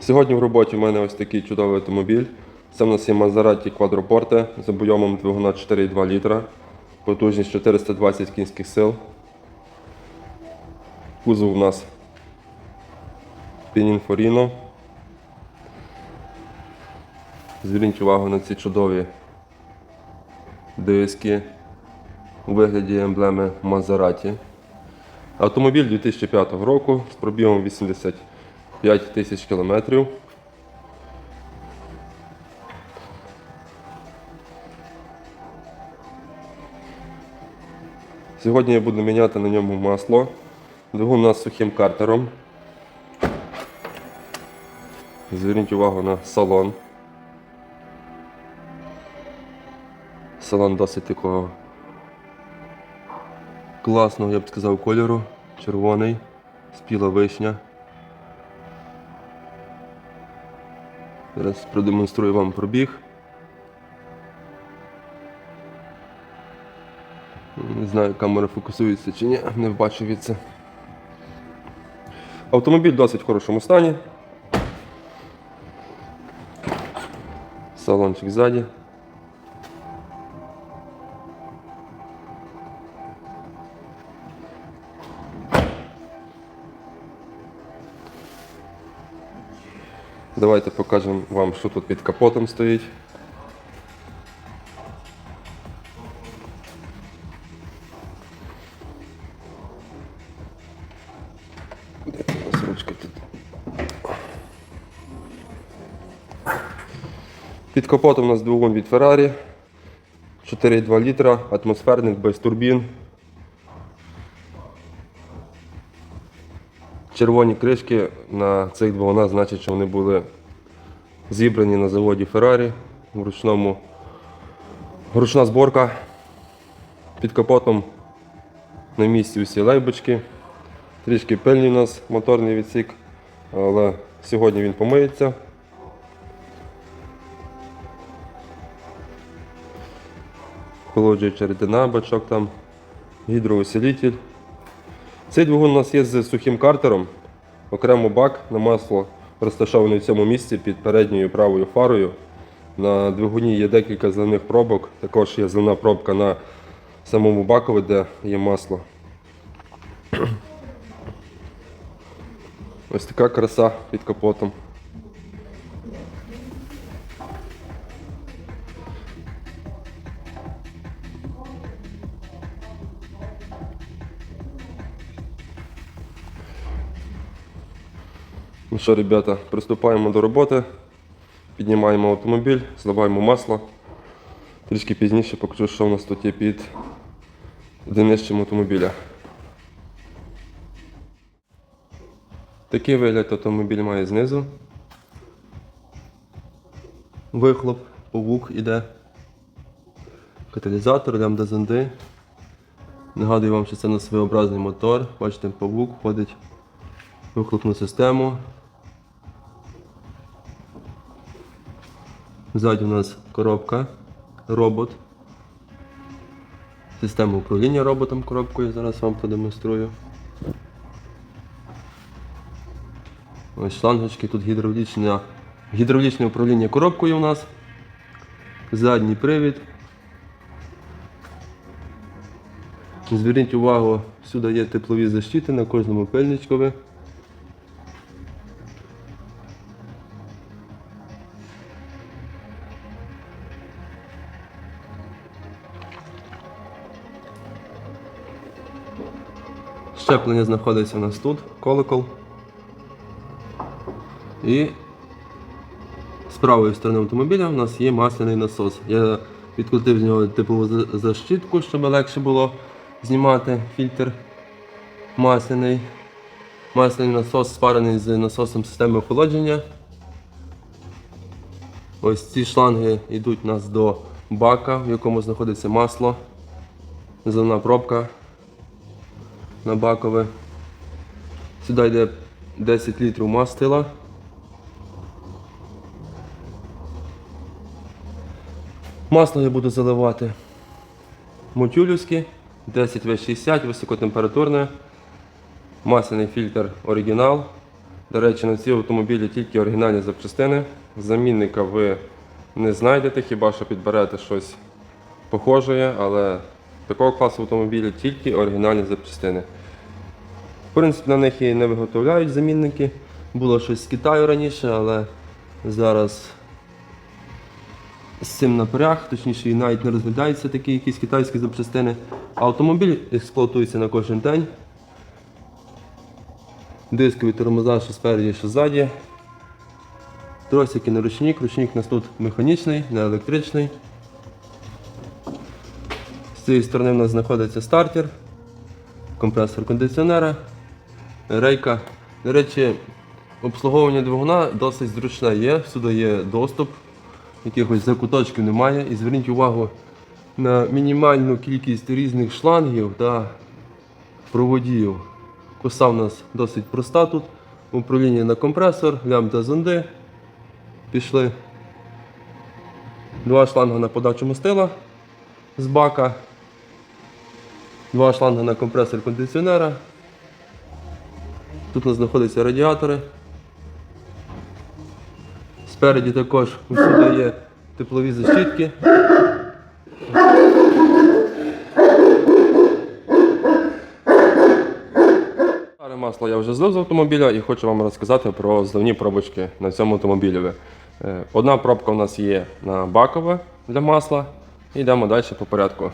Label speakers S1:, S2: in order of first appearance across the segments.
S1: Сьогодні в роботі в мене ось такий чудовий автомобіль. Це в нас є Maserati Quadroporte з об'ємом двигуна 4,2 літра, потужність 420 кінських сил. Кузов у нас Pininfarina. Зверніть увагу на ці чудові диски у вигляді емблеми Maserati. Автомобіль 2005 року з пробігом 85 тисяч кілометрів. Сьогодні я буду міняти на ньому масло. Двигун у нас сухим картером. Зверніть увагу на салон. Салон досить такого класного, я б сказав, кольору. Червоний, спіла вишня. Зараз продемонструю вам пробіг. Не знаю, камера фокусується чи ні, не бачу від це. Автомобіль в досить хорошому стані. Салончик ззаді. Давайте покажемо вам, що тут під капотом стоїть. Під капотом у нас двигун від Ferrari. 4,2 літра, атмосферник без турбін. Червоні кришки на цих двигунах значить, що вони були зібрані на заводі Ferrari в ручному. Ручна зборка. Під капотом на місці усі лейбочки. Трішки пильний у нас моторний відсік, але сьогодні він помиється. Холоджуюча рідина, бачок там, гідроусилитель. Цей двигун у нас є з сухим картером. Окремо бак на масло розташований в цьому місці під передньою правою фарою. На двигуні є декілька зелених пробок, також є зелена пробка на самому бакові, де є масло. Ось така краса під капотом. Що, ребята, приступаємо до роботи. Піднімаємо автомобіль, зливаємо масло. Трішки пізніше покажу, що у нас тут є під днищем автомобіля. Такий вигляд автомобіль має знизу. Вихлоп, повук іде. Каталізатор, лямбда зонди. Нагадую вам, що це на своєобразний мотор. Бачите, павук входить в вихлопну систему. Ззаді у нас коробка, робот. Система управління роботом коробкою, зараз вам продемонструю. Ось шлангочки, тут гідравлічне, гідравлічне управління коробкою у нас. Задній привід. Зверніть увагу, всюди є теплові защити на кожному пильничкові. Щеплення знаходиться у нас тут, колокол. І з правої сторони автомобіля у нас є масляний насос. Я відкрутив з нього типову за- защитку, щоб легше було знімати фільтр масляний. Масляний насос спарений з насосом системи охолодження. Ось ці шланги йдуть у нас до бака, в якому знаходиться масло. Зелена пробка на бакове. Сюди йде 10 літрів мастила. Масло я буду заливати мотюлівське, 10В60, високотемпературне, масляний фільтр оригінал, До речі, на ці автомобілі тільки оригінальні запчастини. Замінника ви не знайдете, хіба що підберете щось похоже, але такого класу автомобілі тільки оригінальні запчастини. В принципі, на них і не виготовляють замінники. Було щось з Китаю раніше, але зараз з цим напряг, точніше, і навіть не розглядаються такі якісь китайські запчастини. Автомобіль експлуатується на кожен день. Дискові тормоза, що спереді, що ззаді. Тросики на ручник. Ручник у нас тут механічний, не електричний. Цієї сторони в нас знаходиться стартер, компресор кондиціонера, рейка. До речі, обслуговування двигуна досить зручне є, всюди є доступ, якихось закуточків немає. І зверніть увагу на мінімальну кількість різних шлангів та проводів. Коса в нас досить проста тут. Управління на компресор, лямбда зонди. Пішли. Два шланги на подачу мастила з бака. Два шланги на компресор кондиціонера. Тут у нас знаходяться радіатори. Спереді також усюди є теплові защитки. Старе масло я вже злив з автомобіля і хочу вам розказати про зливні пробочки на цьому автомобілі. Е, Одна пробка у нас є на бакове для масла. І йдемо далі по порядку.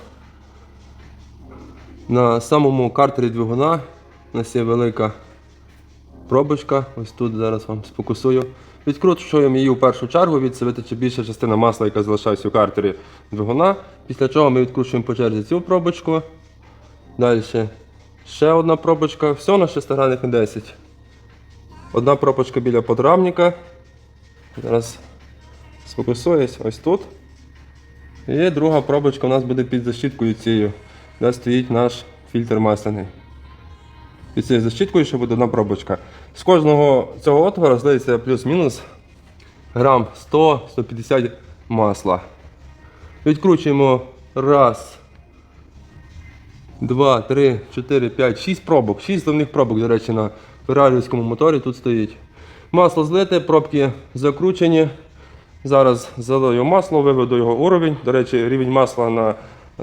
S1: На самому картері двигуна у нас є велика пробочка. Ось тут зараз вам сфокусую. Відкручуємо її в першу чергу, від себе тече більша частина масла, яка залишається у картері двигуна. Після чого ми відкручуємо по черзі цю пробочку. Далі ще одна пробочка. Все на шестигранних на 10. Одна пробочка біля подрамника. Зараз сфокусуюсь ось тут. І друга пробочка у нас буде під защіткою цією, де стоїть наш фільтр масляний. Під цією защіткою ще буде одна пробочка. З кожного цього отвора здається плюс-мінус грам 100-150 масла. Відкручуємо раз, два, три, чотири, п'ять, шість пробок. Шість зливних пробок, до речі, на феррарівському моторі тут стоїть. Масло злите, пробки закручені. Зараз залию масло, виведу його уровень. До речі, рівень масла на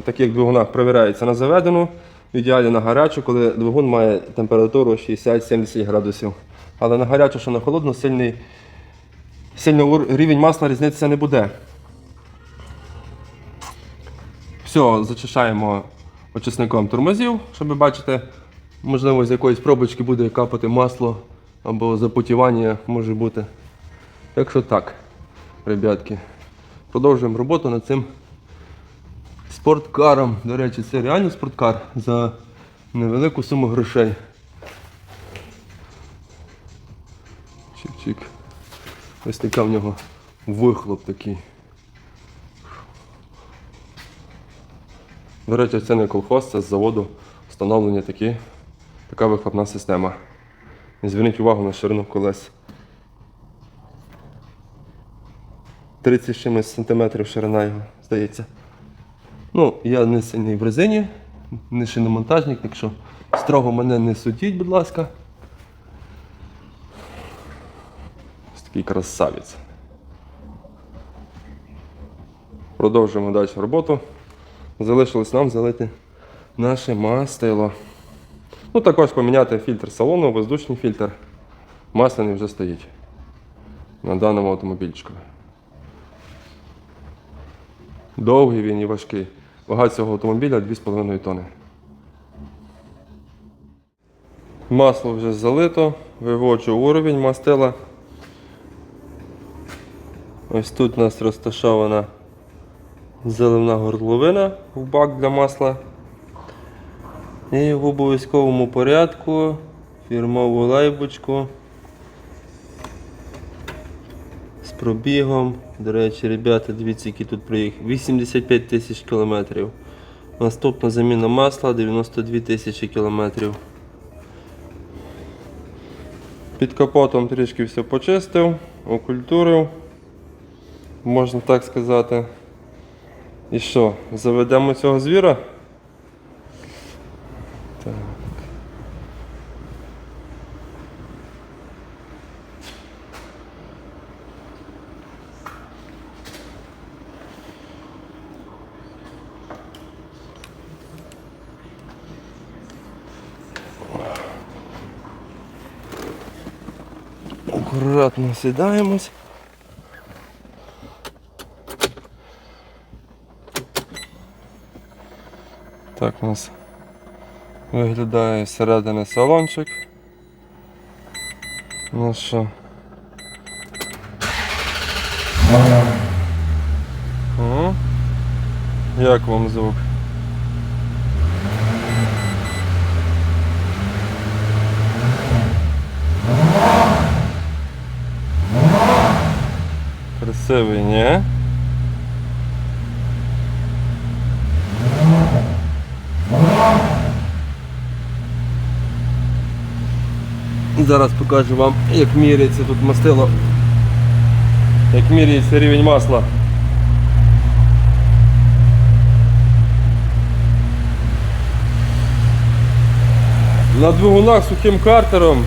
S1: таких двигунах перевіряється на заведену. В ідеалі на гарячу, коли двигун має температуру 60-70 градусів. Але на гарячу, що на холодну, сильний, сильний рівень масла різниця не буде. Все, зачищаємо очисником тормозів, щоб ви бачити, можливо, з якоїсь пробочки буде капати масло або запотівання може бути. Так що так, ребятки. Продовжуємо роботу над цим спорткаром. До речі, це реально спорткар за невелику суму грошей. Чик-чик. Ось така в нього вихлоп такий. До речі, це не колхоз, це з заводу встановлені такі, така вихлопна система. І зверніть увагу на ширину колес. 30 з чимось сантиметрів ширина його, здається. Ну, я не сильний в резині, не шиномонтажник, так що строго мене не судіть, будь ласка. Ось такий красавець. Продовжуємо далі роботу. Залишилось нам залити наше мастило. Ну, також поміняти фільтр салону, воздушний фільтр. Масляний вже стоїть на даному автомобільчику. Довгий він і важкий. Вага цього автомобіля 2,5 тонни. Масло вже залито, виводжу уровень мастила. Ось тут у нас розташована заливна горловина в бак для масла. І в обов'язковому порядку фірмову лейбочку пробігом. До речі, ребята, дивіться, які тут проїхав. 85 тисяч кілометрів. Наступна заміна масла 92 тисячі кілометрів. Під капотом трішки все почистив, окультурив, можна так сказати. І що, заведемо цього звіра? Так. Акуратно сідаємось. Так у нас виглядає зсередини салончик. Ну що? О, як вам звук? Красивий, ні? Зараз покажу вам, як міряється тут мастило. Як міряється рівень масла. На двигунах сухим картером,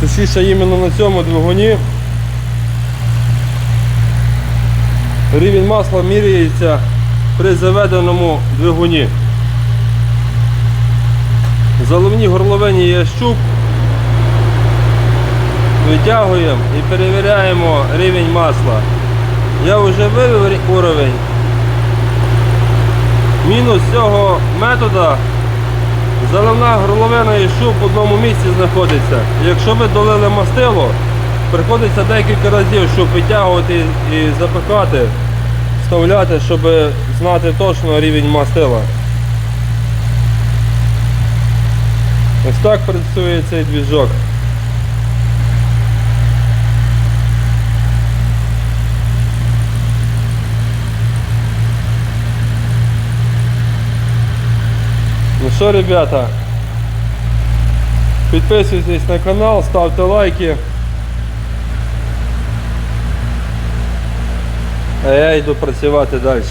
S1: точніше іменно на цьому двигуні, рівень масла міряється при заведеному двигуні. В заливній горловині є щуп. Витягуємо і перевіряємо рівень масла. Я вже вивів уровень. Мінус цього методу заливна горловина і шуб в одному місці знаходиться. Якщо ви долили мастило, приходиться декілька разів, щоб витягувати і запихати, вставляти, щоб знати точно рівень мастила. Ось так працює цей двіжок. Ну що, ребята, підписуйтесь на канал, ставте лайки. А я йду працювати далі.